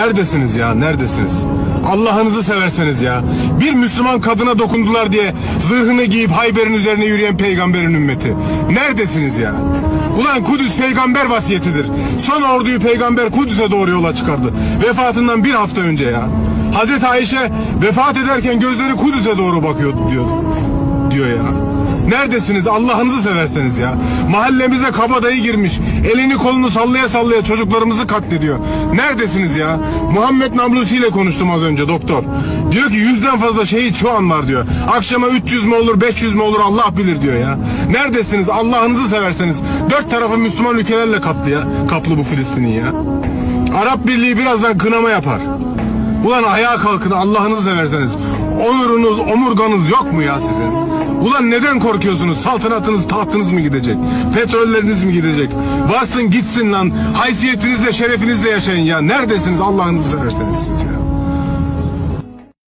neredesiniz ya neredesiniz? Allah'ınızı severseniz ya. Bir Müslüman kadına dokundular diye zırhını giyip Hayber'in üzerine yürüyen peygamberin ümmeti. Neredesiniz ya? Ulan Kudüs peygamber vasiyetidir. Son orduyu peygamber Kudüs'e doğru yola çıkardı. Vefatından bir hafta önce ya. Hazreti Ayşe vefat ederken gözleri Kudüs'e doğru bakıyor diyor. Diyor ya. Neredesiniz Allah'ınızı severseniz ya. Mahallemize kabadayı girmiş. Elini kolunu sallaya sallaya çocuklarımızı katlediyor. Neredesiniz ya? Muhammed Nablusi ile konuştum az önce doktor. Diyor ki yüzden fazla şehit şu an var diyor. Akşama 300 mü olur 500 mü olur Allah bilir diyor ya. Neredesiniz Allah'ınızı severseniz. Dört tarafı Müslüman ülkelerle kaplı ya. Kaplı bu Filistin'in ya. Arap Birliği birazdan kınama yapar. Ulan ayağa kalkın Allah'ınızı severseniz. Onurunuz, omurganız yok mu ya sizin? Ulan neden korkuyorsunuz? Saltanatınız, tahtınız mı gidecek? Petrolleriniz mi gidecek? Varsın gitsin lan. Haysiyetinizle, şerefinizle yaşayın ya. Neredesiniz Allah'ınızı severseniz siz ya?